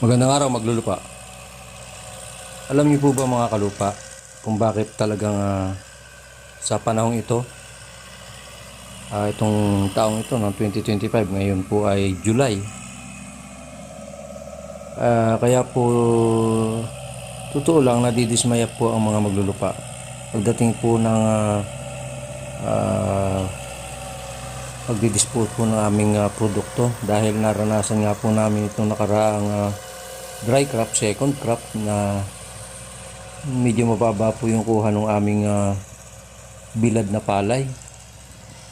Magandang araw maglulupa. Alam niyo po ba mga kalupa kung bakit talagang ah, sa panahong ito ah, itong taong ito ng 2025 ngayon po ay July Ah, kaya po totoo lang nadidismaya po ang mga maglulupa pagdating po ng ah, ah, pagdidispose po ng aming ah, produkto dahil naranasan nga po namin itong nakaraang ah, dry crop, second crop na medyo mababa po yung kuha ng aming ah, bilad na palay.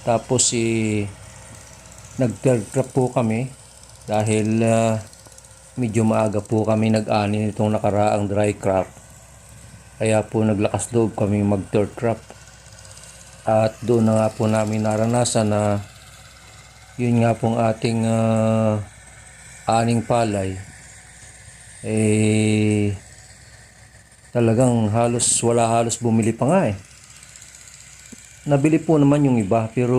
Tapos si nag-third crop po kami dahil ah, medyo maaga po kami nag-ani nitong nakaraang dry crop. Kaya po naglakas loob kami mag third crop. At doon na nga po namin naranasan na yun nga pong ating ah, aning palay eh talagang halos wala halos bumili pa nga eh. Nabili po naman yung iba pero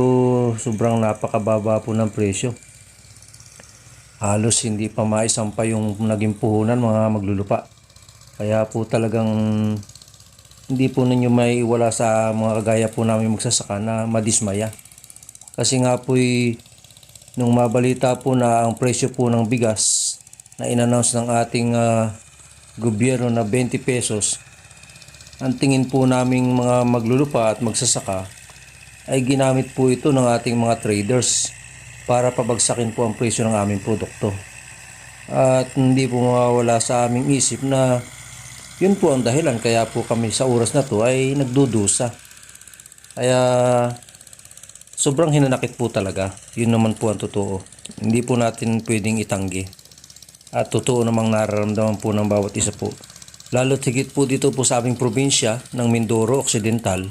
sobrang napakababa po ng presyo. Halos hindi pa maisampa yung naging puhunan mga maglulupa. Kaya po talagang hindi po ninyo may wala sa mga kagaya po namin magsasaka na madismaya. Kasi nga po nung mabalita po na ang presyo po ng bigas na inannounce ng ating ah, gobyerno na 20 pesos, ang tingin po naming mga maglulupa at magsasaka ay ginamit po ito ng ating mga traders para pabagsakin po ang presyo ng aming produkto. At hindi po mawawala sa aming isip na yun po ang dahilan kaya po kami sa oras na to ay nagdudusa. Kaya sobrang hinanakit po talaga. Yun naman po ang totoo. Hindi po natin pwedeng itanggi. At totoo namang nararamdaman po ng bawat isa po. Lalo higit po dito po sa aming probinsya ng Mindoro Occidental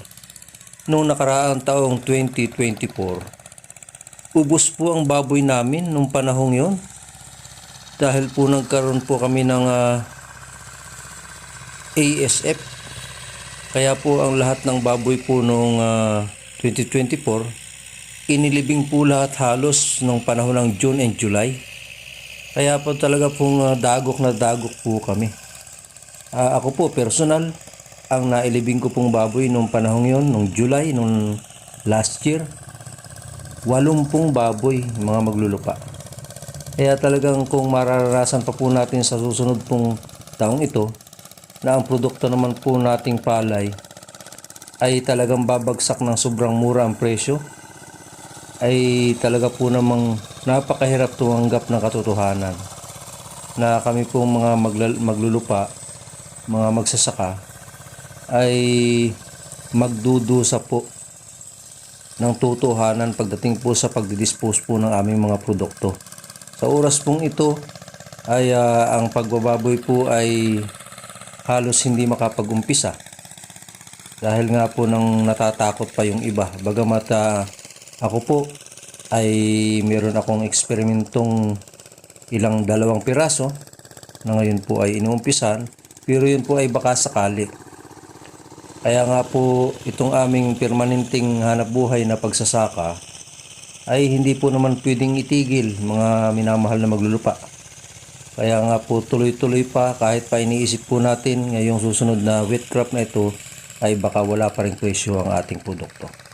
noong nakaraang taong 2024. Ubus po ang baboy namin nung panahong yon. Dahil po nagkaroon po kami ng ah, ASF. Kaya po ang lahat ng baboy po noong ah, 2024 inilibing po lahat halos nung panahon ng June and July. Kaya po talaga pong ah, dagok na dagok po kami. Ah, ako po personal, ang nailibing ko pong baboy nung panahon yon, nung July, nung last year, walumpung baboy mga maglulupa. Kaya talagang kung mararanasan pa po natin sa susunod pong taong ito, na ang produkto naman po nating palay ay talagang babagsak ng sobrang mura ang presyo, ay talaga po namang napakahirap tumanggap ng katotohanan na kami po mga maglal- maglulupa, mga magsasaka ay magdudusa po ng totohanan pagdating po sa pagdidispose po ng aming mga produkto. Sa oras pong ito ay ah, ang pagbababoy po ay halos hindi makapag-umpisa dahil nga po nang natatakot pa yung iba. Bagamat ah, ako po ay meron akong eksperimentong ilang dalawang piraso na ngayon po ay inuumpisan pero yun po ay baka sakali. Kaya nga po itong aming permanenteng hanap buhay na pagsasaka ay hindi po naman pwedeng itigil mga minamahal na maglulupa. Kaya nga po tuloy-tuloy pa kahit pa iniisip po natin ngayong susunod na wheat crop na ito ay baka wala pa rin presyo ang ating produkto.